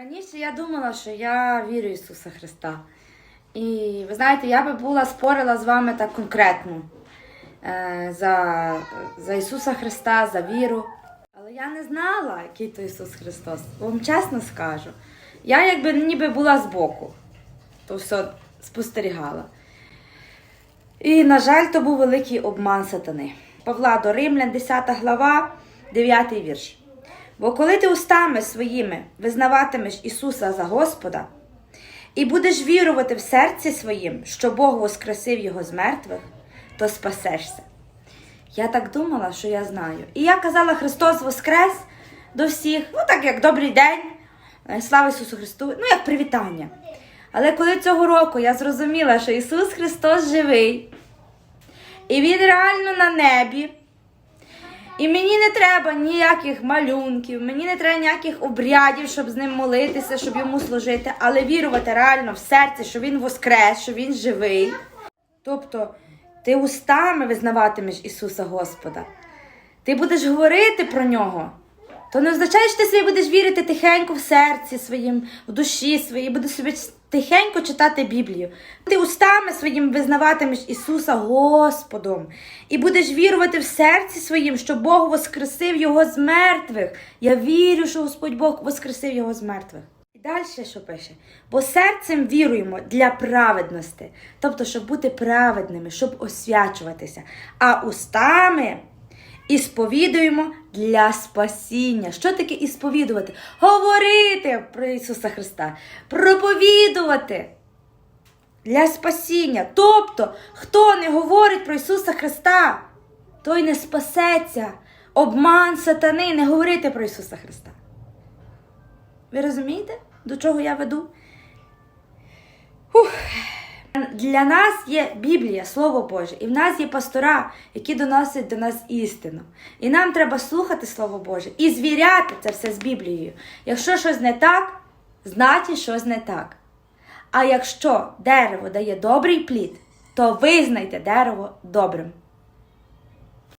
Раніше я думала, що я вірю в Ісуса Христа. І ви знаєте, я би була спорила з вами так конкретно е, за, за Ісуса Христа, за віру. Але я не знала, який то Ісус Христос. Вам чесно скажу. Я якби ніби була збоку, то все спостерігала. І, на жаль, то був великий обман сатани. Павла до Римлян, 10 глава, 9 вірш. Бо коли ти устами своїми визнаватимеш Ісуса за Господа і будеш вірувати в серці своїм, що Бог воскресив Його з мертвих, то спасешся. Я так думала, що я знаю. І я казала Христос Воскрес до всіх, ну так як добрий день, е, слава Ісусу Христу, ну як привітання. Але коли цього року я зрозуміла, що Ісус Христос живий, і Він реально на небі, і мені не треба ніяких малюнків, мені не треба ніяких обрядів, щоб з ним молитися, щоб йому служити, але вірувати реально в серці, що він воскрес, що він живий. Тобто ти устами визнаватимеш Ісуса Господа. Ти будеш говорити про нього. То не означає, що ти собі будеш вірити тихенько в серці своїм, в душі своїй, будеш собі тихенько читати Біблію. Ти устами своїм визнаватимеш Ісуса Господом і будеш вірувати в серці своїм, що Бог воскресив Його з мертвих. Я вірю, що Господь Бог воскресив Його з мертвих. І далі що пише? Бо серцем віруємо для праведності, тобто, щоб бути праведними, щоб освячуватися, а устами і сповідуємо для спасіння. Що таке ісповідувати? Говорити про Ісуса Христа, проповідувати для спасіння. Тобто, хто не говорить про Ісуса Христа, той не спасеться. Обман сатани не говорити про Ісуса Христа. Ви розумієте, до чого я веду? Ух. Для нас є Біблія, Слово Боже, і в нас є пастора, які доносять до нас істину. І нам треба слухати Слово Боже і звіряти це все з Біблією. Якщо щось не так, значить щось не так. А якщо дерево дає добрий плід, то визнайте дерево добрим.